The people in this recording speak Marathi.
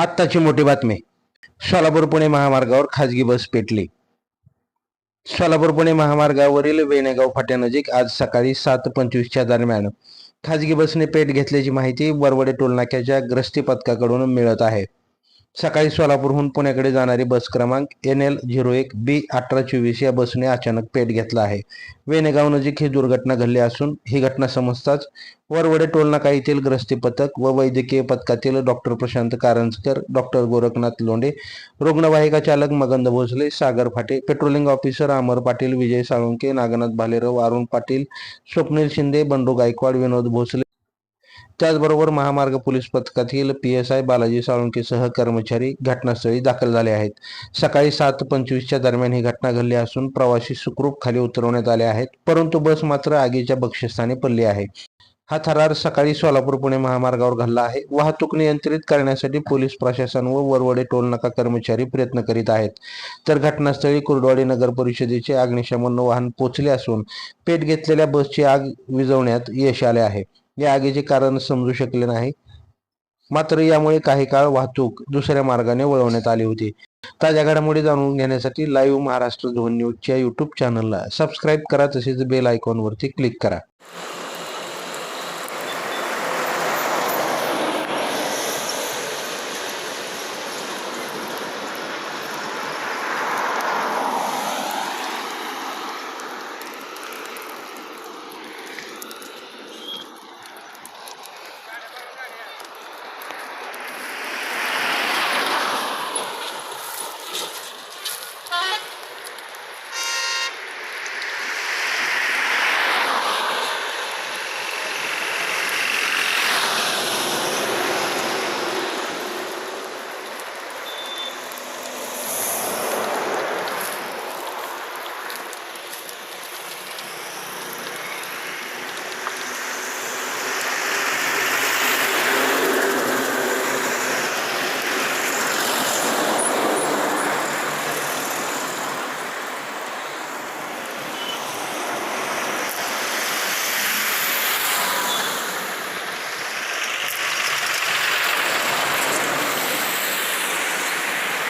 आत्ताची मोठी बातमी. सोलापूर पुणे महामार्गावर खाजगी बस पेटली. सोलापूर पुणे महामार्गावरील वेणेगाव फाट्यानजीक आज सकाळी सात पंचवीसच्या दरम्यान खाजगी बसने पेट घेतल्याची माहिती वरवडे टोलनाक्याच्या ग्रस्ती पथकाकडून मिळत आहे. सकाळी सोलापूरहून पुण्याकडे जाणारी बस क्रमांक एन एल झिरो एक बी अठरा चोवीस या बसने अचानक पेट घेतला आहे. वेनेगाव नजीक ही दुर्घटना घडली असून ही घटना समजताच वरवडे टोलनाका येथील ग्रस्ती पथक व वैद्यकीय पथकातील डॉक्टर प्रशांत कारंजकर डॉक्टर गोरखनाथ लोंढे रुग्णवाहिका चालक मगंद भोसले सागर फाटे पेट्रोलिंग ऑफिसर अमर पाटील विजय साळुंके नागनाथ भालेराव अरुण पाटील स्वप्नील शिंदे बंडू गायकवाड विनोद भोसले त्याचबरोबर महामार्ग पोलीस पथकातील पी एस आय बालाजी साळुंकेसह कर्मचारी घटनास्थळी दाखल झाले आहेत. सकाळी सात पंचवीसच्या दरम्यान ही घटना घडली असून प्रवासी सुखरूप खाली उतरवण्यात आले आहेत परंतु बस मात्र आगीच्या बक्षस्थानी पडली आहे. हा थरार सकाळी सोलापूर पुणे महामार्गावर घडला आहे. वाहतूक नियंत्रित करण्यासाठी पोलीस प्रशासन व वरवडे टोलनाका कर्मचारी प्रयत्न करीत आहेत. तर घटनास्थळी कुर्डवाडी नगर परिषदेचे अग्निशमन वाहन पोचले असून पेट घेतलेल्या बसची आग विझवण्यात यश आले आहे. या आगीचे कारण समजू शकले नाही. मात्र यामुळे काही काळ वाहतूक दुसऱ्या मार्गाने वळवण्यात आली होती. ताज्या घडामोडी जाणून घेण्यासाठी लाईव्ह महाराष्ट्र झोन न्यूजच्या युट्यूब चॅनलला सबस्क्राईब करा तसेच बेल आयकॉनवरती क्लिक करा.